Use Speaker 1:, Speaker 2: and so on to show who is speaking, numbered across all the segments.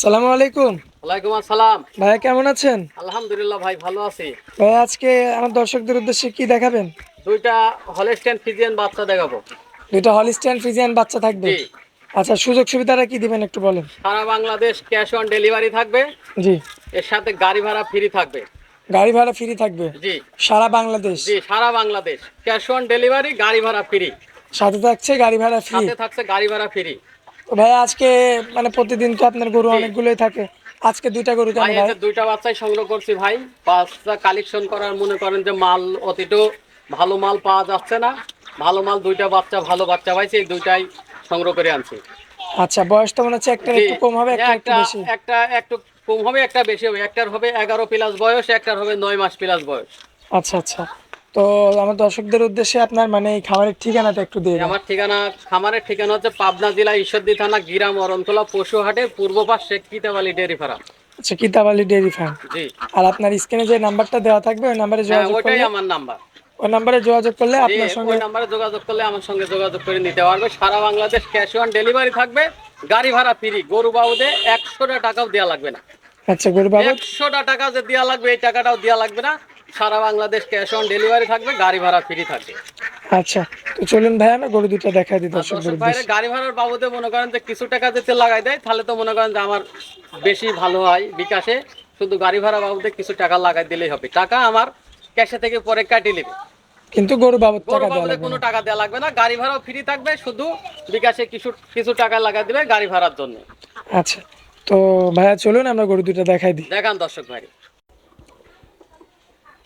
Speaker 1: সালামু আলাইকুম।
Speaker 2: ওয়ালাইকুম আসসালাম।
Speaker 1: ভাইয়া কেমন আছেন?
Speaker 2: আলহামদুলিল্লাহ ভাই ভালো আছি।
Speaker 1: ভাই আজকে আমার দর্শকদের উদ্দেশ্যে কি দেখাবেন?
Speaker 2: দুইটা হলেস্টেন ফিজিয়ান বাচ্চা দেখাবো।
Speaker 1: দুইটা হলিস্টিয়ান ফ্রিজিয়ান বাচ্চা থাকবে? আচ্ছা সুযোগ সুবিধাটা কি দিবেন একটু বলেন?
Speaker 2: সারা বাংলাদেশ ক্যাশ অন ডেলিভারি থাকবে।
Speaker 1: জি।
Speaker 2: এর সাথে গাড়ি ভাড়া ফ্রি থাকবে।
Speaker 1: গাড়ি ভাড়া ফ্রি থাকবে?
Speaker 2: জি।
Speaker 1: সারা বাংলাদেশ?
Speaker 2: জি সারা বাংলাদেশ। ক্যাশ অন ডেলিভারি গাড়ি ভাড়া ফ্রি।
Speaker 1: সাথে থাকছে গাড়ি ভাড়া ফ্রি।
Speaker 2: সাথে থাকছে গাড়ি ভাড়া ফ্রি।
Speaker 1: তো ভাই আজকে মানে প্রতিদিন তো আপনার গরু অনেকগুলোই থাকে। আজকে দুইটা গরু কেন
Speaker 2: ভাই দুইটা বাচ্চাই সংগ্রহ করছি ভাই বাচ্চা কালেকশন করার মনে করেন যে মাল অতিটো ভালো মাল পাওয়া যাচ্ছে না। ভালো মাল দুইটা বাচ্চা ভালো বাচ্চা পাইছি এই দুইটাই সংগ্রহ করে আনছি।
Speaker 1: আচ্ছা বয়স তো মনে হচ্ছে একটা একটু কম হবে একটা একটু বেশি।
Speaker 2: একটা একটু কম হবে একটা বেশি হবে। একটার হবে এগারো প্লাস বয়স একটার হবে নয় মাস প্লাস বয়স।
Speaker 1: আচ্ছা আচ্ছা। তো আমার দর্শকদের উদ্দেশ্যে আপনার মানে এই খামারের ঠিকানাটা একটু দিয়ে
Speaker 2: আমার ঠিকানা খামারের ঠিকানা হচ্ছে পাবনা জেলা ঈশ্বরদী থানা গিরাম অরণতলা পশুহাটের পূর্ব পাশ শেখ কিতাবালি ডেয়ারি ফার্ম।
Speaker 1: আচ্ছা কিতাবালি ডেয়ারি ফার্ম।
Speaker 2: জি।
Speaker 1: আর আপনার স্ক্রিনে যে নাম্বারটা দেওয়া থাকবে ওই নাম্বারে
Speaker 2: হ্যাঁ
Speaker 1: যোগাযোগ
Speaker 2: ওইটাই
Speaker 1: করলে
Speaker 2: আমার নাম্বার।
Speaker 1: ওই নাম্বারে যোগাযোগ করলে আপনার সঙ্গে
Speaker 2: ওই নাম্বারে যোগাযোগ করলে আমার সঙ্গে যোগাযোগ করে নিতে পারবে। সারা বাংলাদেশ ক্যাশ অন ডেলিভারি থাকবে। গাড়ি ভাড়া ফ্রি। গরু বাবুদে একশোটা টাকাও দেওয়া লাগবে না।
Speaker 1: আচ্ছা গরু বাবদ
Speaker 2: একশোটা টাকা যে দেওয়া লাগবে এই টাকাটাও দেওয়া লাগবে না। সারা বাংলাদেশ ক্যাশ অন ডেলিভারি থাকবে গাড়ি ভাড়া ফ্রি থাকবে।
Speaker 1: আচ্ছা তো চলুন ভাই আমি গরু দুটো দেখাই দিই দর্শকদের
Speaker 2: দর্শক ভাইরা
Speaker 1: উদ্দেশ্যে।
Speaker 2: গাড়ি ভাড়ার বাবদে মনে করেন যে কিছু টাকা যেতে লাগাই দেয় তাহলে তো মনে করেন যে আমার বেশি ভালো হয় বিকাশে। শুধু গাড়ি ভাড়া বাবদে কিছু টাকা লাগাই দিলেই হবে। টাকা আমার ক্যাশে থেকে পরে কাটিয়ে নেবে।
Speaker 1: কিন্তু গরু বাবদ টাকা দেওয়া লাগবে
Speaker 2: কোনো টাকা দেওয়া লাগবে না। গাড়ি ভাড়াও ফ্রি থাকবে শুধু বিকাশে কিছু কিছু টাকা লাগাই দিবে গাড়ি ভাড়ার জন্য।
Speaker 1: আচ্ছা তো ভাইয়া চলুন আমরা গরু দুটো দেখাই দিই।
Speaker 2: দেখান দর্শক ভাই।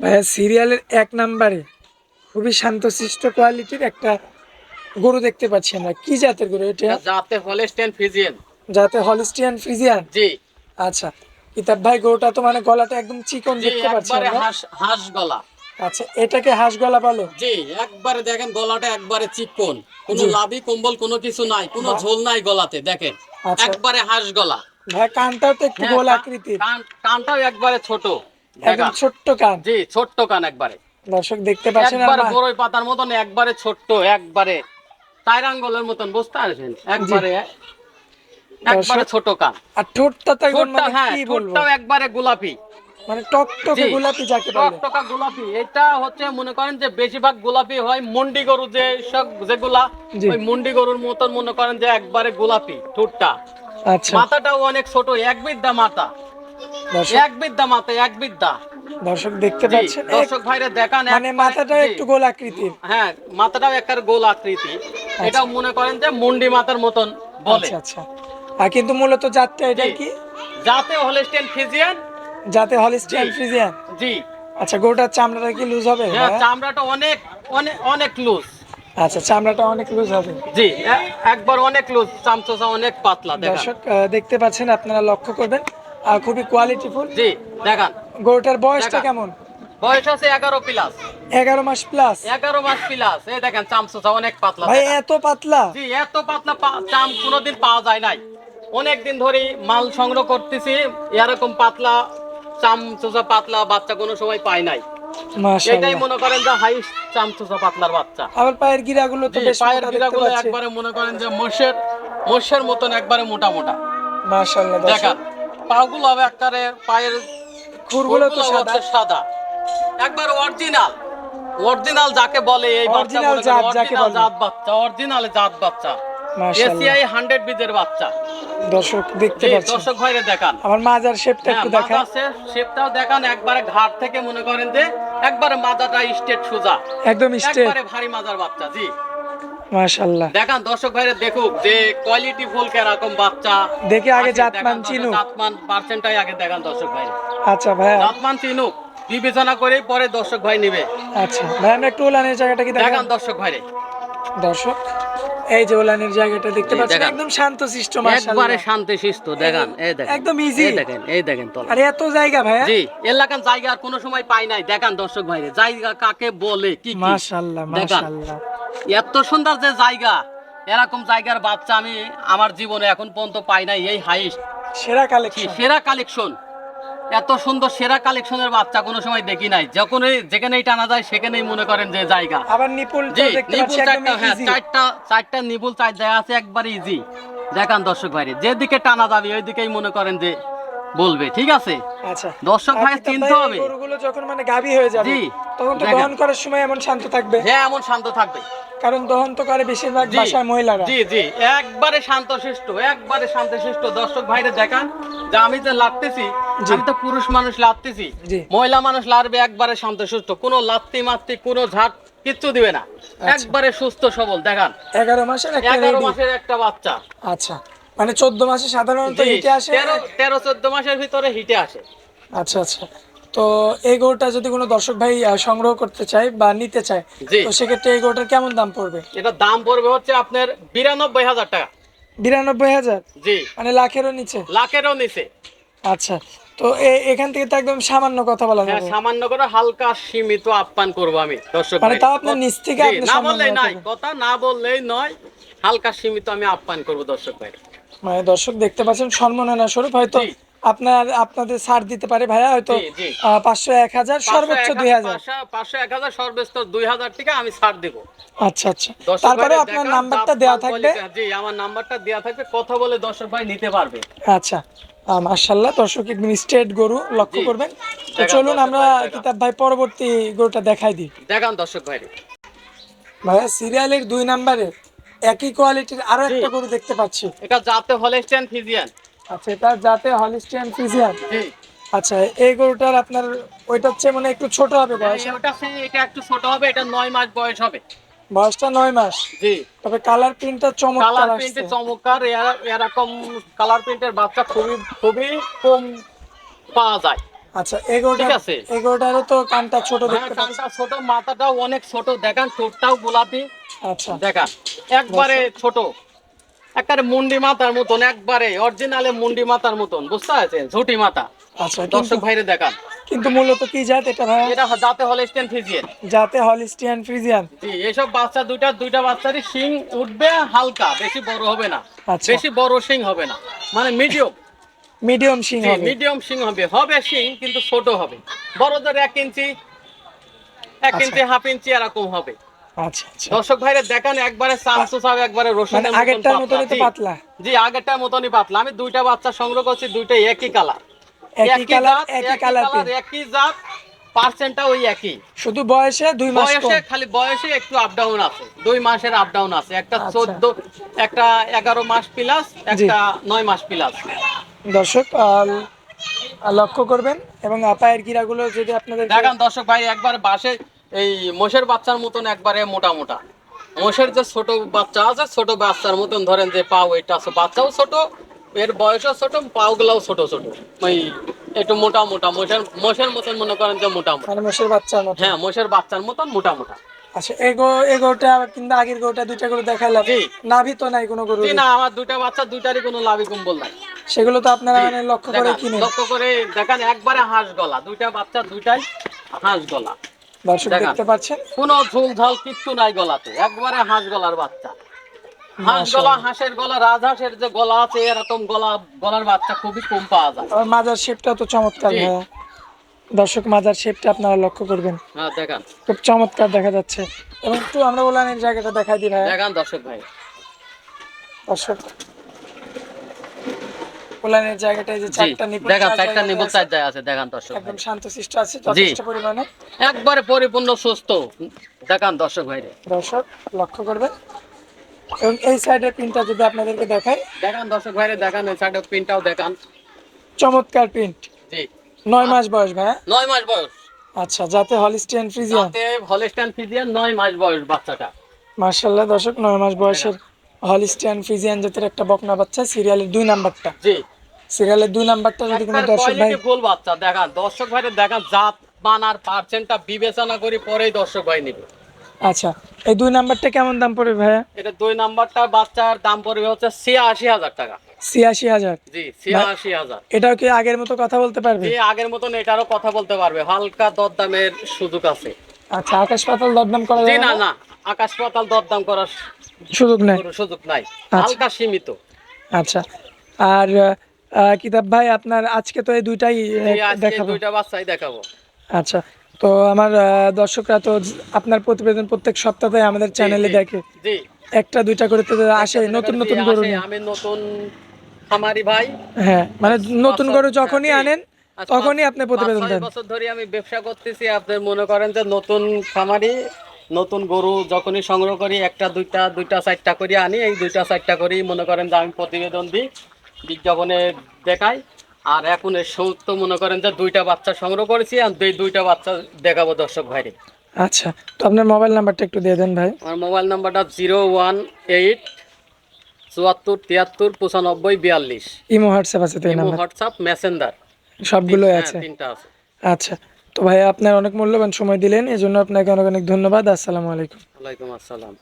Speaker 1: ভাইয়া সিরিয়ালের এক নাম্বারে খুবই শান্তশিষ্ট কোয়ালিটির একটা গরু দেখতে পাচ্ছি আমরা। কি জাতের গরু এটা?
Speaker 2: যাতে হলেস্টেন ফিজিয়ান।
Speaker 1: যাতে হলিস্টিয়ান ফ্রিজিয়ান
Speaker 2: জি।
Speaker 1: আচ্ছা কিতাব ভাই গরুটা তো মানে গলাটা একদম চিকন দেখতে পাচ্ছি
Speaker 2: একবারে
Speaker 1: আমরা।
Speaker 2: হাঁস হাঁস গলা।
Speaker 1: আচ্ছা এটাকে হাঁস গলা বলো?
Speaker 2: জি একবারে দেখেন গলাটা একবারে চিকন। কোনো। লাভি কম্বল কোনো কিছু নাই কোনো ঝোল নাই গলাতে দেখেন।
Speaker 1: আচ্ছা।
Speaker 2: একবারে হাঁস গলা।
Speaker 1: ভাই কানটাও তো একটু
Speaker 2: হ্যাঁ,
Speaker 1: গোল আকৃতির।
Speaker 2: কান- কানটাও একবারে ছোট।
Speaker 1: একদম ছোট্ট কান।
Speaker 2: জি ছোট্ট কান একবারে।
Speaker 1: দর্শক দেখতে পাচ্ছেন
Speaker 2: একবারে বড়ই পাতার মতন একবারে ছোট্ট একবারে টাইরাঙ্গলের মতন বুঝতে পারছেন? একবারে একবারে ছোট কান।
Speaker 1: আর ঠোঁটটা তো মানে
Speaker 2: হ্যাঁ
Speaker 1: কি বলব?
Speaker 2: ঠোঁটটাও একবারে গোলাপি।
Speaker 1: মানে টকটকে গোলাপি যাকে বলে।
Speaker 2: টকটকা গোলাপি। এটা হচ্ছে মনে করেন যে বেশিরভাগ গোলাপি হয় মন্ডি গরু যে সব যেগুলা ওই মন্ডি গরুর মতন মনে করেন যে একবারে গোলাপি ঠোঁটটা।
Speaker 1: আচ্ছা।
Speaker 2: মাথাটাও অনেক ছোট এক বিদ্যা মাথা। এক বিদ্যা মাথা এক বিদ্যা।
Speaker 1: দর্শক দেখতে
Speaker 2: জি,
Speaker 1: পাচ্ছেন
Speaker 2: দর্শক ভাইরা দেখান
Speaker 1: মানে মাথাটা একটু গোল আকৃতির।
Speaker 2: হ্যাঁ মাথাটাও একটা গোল আকৃতি। এটাও মনে করেন যে মুন্ডি মাথার মতন বলে।
Speaker 1: আচ্ছা আর কিন্তু মূলত জাতটা এটা কি?
Speaker 2: যাতে হলেস্টেন ফিজিয়ান
Speaker 1: যাতে হলিস্টিয়ান ফ্রিজিয়ান
Speaker 2: জি।
Speaker 1: গরুটার চামড়াটা কি লুজ হবে
Speaker 2: হ্যাঁ চামড়াটা অনেক অনেক অনেক লুজ
Speaker 1: আচ্ছা চামড়াটা অনেক লুজ হবে।
Speaker 2: জি একবার অনেক লুজ চামচোসা অনেক পাতলা
Speaker 1: দর্শক দেখতে পাচ্ছেন আপনারা লক্ষ্য করবেন খুবই কোয়ালিটিফুল
Speaker 2: জি দেখান।
Speaker 1: গরুটার বয়সটা কেমন?
Speaker 2: বয়স আছে এগারো প্লাস
Speaker 1: এগারো মাস প্লাস
Speaker 2: এগারো মাস প্লাস এই দেখেন অনেক পাতলা।
Speaker 1: ভাই এত পাতলা?
Speaker 2: জি এত পাতলা চাম কোনোদিন পাওয়া যায় নাই। অনেক দিন ধরে মাল সংগ্রহ করতেছি এরকম পাতলা চামচোসা পাতলা বাচ্চা কোনো সময় পাই নাই।
Speaker 1: মাশাআল্লাহ।
Speaker 2: মনে করেন যে হাই চামচোসা পাতলার বাচ্চা।
Speaker 1: আবার পায়ের গিরাগুলো তো
Speaker 2: পায়ের গিরাগুলো একবারে মনে করেন যে মোষের মোষের মতন একবারে মোটা মোটা।
Speaker 1: মাশাআল্লাহ
Speaker 2: দেখান। পাগুলো হবে একবারে পায়ের
Speaker 1: খুরগুলো তো সাদা।
Speaker 2: সাদা। একবার অরিজিনাল অরিজিনাল যাকে বলে এই
Speaker 1: Original জাত যাকে বলে।
Speaker 2: জাত বাচ্চা অরিজিনাল জাত বাচ্চা। এসিআই হান্ড্রেড বিজের বাচ্চা।
Speaker 1: দর্শক দেখতে পাচ্ছেন।
Speaker 2: দর্শক ভাইরে দেখান।
Speaker 1: আমার মাজার শেপটা
Speaker 2: হ্যাঁ
Speaker 1: একটু দেখান।
Speaker 2: শেপটাও দেখান। একবারে ঘাট থেকে মনে করেন যে একবারে মাথাটা স্টেট সোজা।
Speaker 1: একদম
Speaker 2: একবারে ভারী মাজার বাচ্চা জি।
Speaker 1: মাশাআল্লাহ।
Speaker 2: দেখেন দর্শক ভাইরা দেখুক যে কোয়ালিটি ফুল কেরকম বাচ্চা।
Speaker 1: দেখে আগে জাতমান চিনুক।
Speaker 2: জাতমান পার্সেন্টটাই আগে দেখান দর্শক ভাই
Speaker 1: আচ্ছা ভাই।
Speaker 2: জাতমান চিনুক বিবেচনা করে পরে দর্শক ভাই নিবে।
Speaker 1: আচ্ছা। ভাই আমরা একটু ওলানের জায়গাটা কি দেখান
Speaker 2: দর্শক ভাইরে।
Speaker 1: দর্শক। এই যে ওলানের জায়গাটা দেখতে পাচ্ছেন। একদম শান্তশিষ্ট
Speaker 2: একবারে
Speaker 1: মাশাআল্লাহ।
Speaker 2: শান্তি শিস্ত দেখান এই দেখেন।
Speaker 1: একদম easy।
Speaker 2: এই দেখেন এই দেখেন তলা।
Speaker 1: আর এত জায়গা ভাইয়া।
Speaker 2: জি এলাকার জায়গা আর কোনো সময় পাই নাই। দেখান দর্শক ভাইরে জায়গা কাকে বলে কি কি?
Speaker 1: মাশাআল্লাহ মাশাআল্লাহ।
Speaker 2: এত সুন্দর যে জায়গা এরকম জায়গার বাচ্চা আমি আমার জীবনে এখন পর্যন্ত পাই নাই এই হাইস্ট
Speaker 1: সেরা কালেকশন
Speaker 2: সেরা কালেকশন এত সুন্দর সেরা কালেকশনের বাচ্চা কোনো সময় দেখি নাই। যখন যেখানেই টানা যায় সেখানেই মনে করেন যে জায়গা।
Speaker 1: আবার নিপুল
Speaker 2: চারটা হ্যাঁ চারটা চারটা নিপুল চার জায়গা আছে একবার ইজি দেখান দর্শক ভাইরে যেদিকে টানা যাবে ওইদিকেই মনে করেন যে বলবে ঠিক আছে?
Speaker 1: আচ্ছা।
Speaker 2: দর্শক ভাই চিনতে হবে।
Speaker 1: গরুগুলো যখন মানে গাভী হয়ে যাবে তখন তো দহন করার সময় এমন শান্ত থাকবে।
Speaker 2: হ্যাঁ এমন শান্ত থাকবে।
Speaker 1: কারণ দহন তো করে বেশিরভাগ
Speaker 2: জি,
Speaker 1: বাসায় মহিলারা।
Speaker 2: জি জি একবারে শান্তশিষ্ট একবারে শান্তশিষ্ট। দর্শক ভাইরে দেখান যে আমি যে লাগতেছি আমি তো পুরুষ মানুষ লাগতেছি মহিলা মানুষ লাড়বে একবারে শান্তশিষ্ট কোনো লাত্তি মাত্তি কোনো ঝাট কিচ্ছু দিবে না। একবারে সুস্থ সবল দেখান।
Speaker 1: এগারো মাসের
Speaker 2: এগারো মাসের একটা বাচ্চা।
Speaker 1: আচ্ছা। মানে চোদ্দ মাসে সাধারণত হিটে আসে?
Speaker 2: তেরো তেরো চোদ্দ মাসের ভিতরে হিটে আসে।
Speaker 1: আচ্ছা আচ্ছা। তো এই গরুটা যদি কোনো দর্শক ভাই সংগ্রহ করতে চায় বা নিতে চায় তো সেক্ষেত্রে এই গরুটার কেমন দাম পড়বে?
Speaker 2: এটা দাম পড়বে হচ্ছে আপনার বিরানব্বই হাজার টাকা।
Speaker 1: বিরানব্বই হাজার?
Speaker 2: জি।
Speaker 1: মানে লাখেরও নিচে?
Speaker 2: লাখেরও নিচে।
Speaker 1: আচ্ছা। তো এখান থেকে তো একদম সামান্য কথা বলা
Speaker 2: হ্যাঁ সামান্য করে হালকা সীমিত আপ্যায়ন করব আমি দর্শক
Speaker 1: মানে। তাও আপনার নিচ থেকে আপনি
Speaker 2: না বললেই নাই কথা না বললেই নয় হালকা সীমিত আমি আপ্যান করব দর্শক ভাই।
Speaker 1: মানে দর্শক দেখতে পাচ্ছেন সম্মাননা স্বরূপ হয়তো আপনার আপনাদের ছাড় দিতে পারে ভাইয়া হয়তো পাঁচশো এক হাজার সর্বোচ্চ দুই হাজার
Speaker 2: পাঁচশো- এক হাজার সর্বোচ্চ দুই হাজার থেকে আমি ছাড় দেবো।
Speaker 1: আচ্ছা আচ্ছা। তারপরে আপনার নাম্বারটা দেওয়া থাকবে।
Speaker 2: জি আমার নাম্বারটা দেওয়া থাকবে কথা বলে দর্শক ভাই নিতে পারবে।
Speaker 1: আচ্ছা মার্শাল্লাহ দর্শক একদম স্ট্রেট গরু লক্ষ্য করবেন। তো চলুন আমরা কিতাব ভাই পরবর্তী গরুটা দেখাই দিই।
Speaker 2: দেখান দর্শক ভাই।
Speaker 1: ভাইয়া সিরিয়ালের দুই নাম্বারে একই কোয়ালিটির
Speaker 2: আরও
Speaker 1: একটা গরু দেখতে পাচ্ছি।
Speaker 2: এটা যাতে হলেস্টেন ফিজিয়ান
Speaker 1: আচ্ছা এটা যাতে হলিস্টিয়ান ফিজিয়ান
Speaker 2: জি।
Speaker 1: আচ্ছা এই গরুটার আপনার ওইটার চেয়ে মানে একটু ছোট হবে বয়স?
Speaker 2: ওটা এটা একটু ছোট হবে এটা নয় মাস বয়স হবে।
Speaker 1: বয়সটা নয় মাস?
Speaker 2: জি।
Speaker 1: তবে কালার প্রিন্টটা চমৎকার
Speaker 2: কালার
Speaker 1: আসছে।
Speaker 2: প্রিন্টের চমৎকার এরা- এরকম কালার প্রিন্টের বাচ্চা খুবই খুবই কম পাওয়া যায়।
Speaker 1: আচ্ছা এই গরুটা
Speaker 2: ঠিক আছে।
Speaker 1: এই গরুটারও তো কানটা ছোট
Speaker 2: হ্যাঁ,
Speaker 1: দেখতে পাচ্ছি।
Speaker 2: কানটা ছোট মাথাটাও অনেক ছোট। দেখেন ঠোঁটটাও গোলাপি।
Speaker 1: আচ্ছা।
Speaker 2: দেখান একবারে ছোট। একবারে মুন্ডি মতন একবারে অরিজিনালে মুন্ডি মতন বুঝতে পারছেন? ঝুটি
Speaker 1: আচ্ছা
Speaker 2: দর্শক ভাইরে দেখান।
Speaker 1: কিন্তু মূলত কি জাত এটা ভাইয়া
Speaker 2: এটা যাতে হলে স্টেন ফিজিয়ান
Speaker 1: যাতে হলিস্টিয়ান ফ্রিজিয়ান
Speaker 2: জি এসব বাচ্চা দুইটা দুইটা বাচ্চারই শিং উঠবে হালকা বেশি বড় হবে না।
Speaker 1: আচ্ছা।
Speaker 2: বেশি বড় শিং হবে না। মানে মিডিয়াম
Speaker 1: মিডিয়াম সিং হবে।
Speaker 2: মিডিয়াম শিং হবে। হবে শিং কিন্তু ছোট হবে। বড়দের এক ইঞ্চি এক
Speaker 1: আচ্ছা।
Speaker 2: ইঞ্চি হাফ ইঞ্চি এরকম হবে।
Speaker 1: আচ্ছা আচ্ছা।
Speaker 2: দর্শক ভাইরে দেখান একবারে চামচু চাপ একবারে
Speaker 1: আগেরটার মতনই তো পাতলা।
Speaker 2: জি আগেরটার মতনই পাতলা। আমি দুইটা বাচ্চা সংগ্রহ করছি দুইটাই একই কালার।
Speaker 1: একই কালার একই কালার
Speaker 2: একই জাত পার্সেন্টটা ওই একই।
Speaker 1: শুধু বয়সে দুই মাস
Speaker 2: বয়সে খালি বয়সে একটু আপ ডাউন আছে। দুই মাসের আপ ডাউন আছে। একটা
Speaker 1: আচ্ছা।
Speaker 2: চোদ্দ একটা এগারো মাস প্লাস একটা নয় মাস প্লাস
Speaker 1: দর্শক লক্ষ্য করবেন এবং পায়ের গিরাগুলো যদি আপনাদের
Speaker 2: দেখান দর্শক ভাই একবার বাসে এই মোষের বাচ্চার মতন একবারে মোটা মোটা। মোষের যে ছোট বাচ্চা আছে ছোট বাচ্চার মতন ধরেন যে পাও এটা আছে বাচ্চাও ছোট এর বয়সও ছোট পাও গুলাও ছোট ছোট। ওই একটু মোটা মোটা মোষের মোষের মতন মনে করেন যে মোটা মোটা।
Speaker 1: মানে মোষের বাচ্চার মতো
Speaker 2: হ্যাঁ মোষের বাচ্চার মতন মোটা মোটা।
Speaker 1: আচ্ছা এই গো- এই গরুটা কিন্তু আগের গরুটা দুইটা গরু দেখালাম
Speaker 2: জি।
Speaker 1: নাভি তো নাই কোনো গরু
Speaker 2: না আমার দুইটা বাচ্চা দুইটারই কোনো লাভি কম্বল নাই।
Speaker 1: সেগুলো তো আপনারা মানে লক্ষ্য করে কিনে
Speaker 2: লক্ষ্য করে দেখেন একবারে হাঁস গলা দুইটা বাচ্চা দুইটাই হাঁস গলা।
Speaker 1: দর্শক। দেখতে পাচ্ছেন?
Speaker 2: কোনো ঝুল ঝাল কিচ্ছু নাই গলাতে। একবারে হাঁস গলার বাচ্চা। হাঁস গলা হাঁসের গলা রাজহাঁসের যে গলা আছে এরকম গলা গলার বাচ্চা খুবই কম পাওয়া যায়।
Speaker 1: আর মাজার শেপটা তো চমৎকার। ভাইয়া। দর্শক মাজার শেপটা আপনারা লক্ষ্য করবেন।
Speaker 2: হ্যাঁ দেখান।
Speaker 1: খুব চমৎকার দেখা যাচ্ছে। এবং একটু আমরা ওলানের জায়গাটা দেখাই দিই ভাই
Speaker 2: দেখান দর্শক ভাই।
Speaker 1: দর্শক জায়গাটায় যে চারটা নিপুণ
Speaker 2: দেখান চারটা
Speaker 1: আছে,
Speaker 2: চার যায় আছে দেখান দর্শক ভাই
Speaker 1: একদম শান্তশিষ্ট আছে যথেষ্ট পরিমাণে।
Speaker 2: একবারে পরিপূর্ণ সুস্থ। দেখান দর্শক ভাইরে।
Speaker 1: দর্শক লক্ষ্য করবেন। এবং এই সাইডের যদি আপনাদেরকে দেখাই।
Speaker 2: দেখান দর্শক ভাইরে দেখান এই সাইডে পিনটাও দেখান।
Speaker 1: চমৎকার প্রিন্ট
Speaker 2: জি।
Speaker 1: নয় মাস বয়স ভাইয়া।
Speaker 2: নয় মাস বয়স।
Speaker 1: আচ্ছা যাতে হলিস্টিয়ান ফ্রিজিয়ান
Speaker 2: তাতে হলেস্টান ফিজিয়ান নয় মাস বয়স বাচ্চাটা।
Speaker 1: মার্শাল্লাহ দর্শক নয় মাস বয়সের হলিস্টিয়ান ফ্রিজিয়ান জাতের একটা বকনা বাচ্চা সিরিয়ালের দুই নাম্বারটা।
Speaker 2: জি।
Speaker 1: সিরিয়ালের দুই নাম্বারটা যদি কোনো দর্শক ভাই
Speaker 2: ফুল বাচ্চা দেখান। দর্শক ভাইরে দেখান জাত মান আর পার্সেন্টটা বিবেচনা করি পরেই দর্শক ভাই নিবে।
Speaker 1: আচ্ছা এই দুই নাম্বারটা কেমন দাম পড়বে ভাইয়া?
Speaker 2: এটা দুই নাম্বারটা বাচ্চার দাম পড়বে হচ্ছে ছিয়াশি হাজার টাকা।
Speaker 1: ছিয়াশি হাজার?
Speaker 2: জি ছিয়াশি হাজার।
Speaker 1: এটাও কি আগের মতো কথা বলতে পারবে?
Speaker 2: জি আগের মতন এটারও কথা বলতে পারবে। হালকা দরদামের সুযোগ আছে।
Speaker 1: আচ্ছা আকাশ পাতাল দরদাম করা
Speaker 2: না
Speaker 1: না?
Speaker 2: আকাশ পাতাল দরদাম করার
Speaker 1: সুযোগ নেই।
Speaker 2: সুযোগ নাই।
Speaker 1: আচ্ছা।
Speaker 2: হালকা সীমিত।
Speaker 1: আচ্ছা আর কিতাব ভাই আপনার আজকে তো এই দুইটাই দেখাবো।
Speaker 2: দুইটা বাচ্চাই দেখাবো।
Speaker 1: আচ্ছা তো আমার দর্শকরা তো আপনার প্রতিবেদন প্রত্যেক সপ্তাহে আমাদের চ্যানেলে দেখে।
Speaker 2: জি।
Speaker 1: একটা দুইটা করে তো আসে নতুন নতুন গরু
Speaker 2: আমি নতুন খামারি ভাই।
Speaker 1: হ্যাঁ মানে নতুন গরু যখনই আনেন তখনই আপনি প্রতিবেদন দেন।
Speaker 2: বছর ধরে আমি ব্যবসা করতেছি আপনি মনে করেন যে নতুন খামারি নতুন গরু যখনই সংগ্রহ করি একটা দুইটা দুইটা চারটা করে আনি এই দুইটা চারটা করেই মনে করেন যে আমি প্রতিবেদন দিই। বিজ্ঞাপনে দেখাই আর এখন এই সৌত্য মনে করেন যে দুইটা বাচ্চা সংগ্রহ করেছি আর দুই দুইটা বাচ্চা দেখাবো দর্শক ভাইরে।
Speaker 1: আচ্ছা তো আপনার মোবাইল নাম্বারটা একটু দিয়ে দেন ভাই।
Speaker 2: আমার মোবাইল নাম্বারটা জিরো ওয়ান এইট চুয়াত্তর তিয়াত্তর পঁচানব্বই বিয়াল্লিশ।
Speaker 1: ইমো হোয়াটসঅ্যাপ আছে তো
Speaker 2: ইমো হোয়াটসঅ্যাপ মেসেঞ্জার।
Speaker 1: সবগুলোই
Speaker 2: হ্যাঁ,
Speaker 1: আছে।
Speaker 2: তিনটা আছে।
Speaker 1: আচ্ছা তো ভাই আপনার অনেক মূল্যবান সময় দিলেন এজন্য আপনাকে অনেক অনেক ধন্যবাদ। আসসালামু আলাইকুম।
Speaker 2: ওয়ালাইকুম আসসালাম।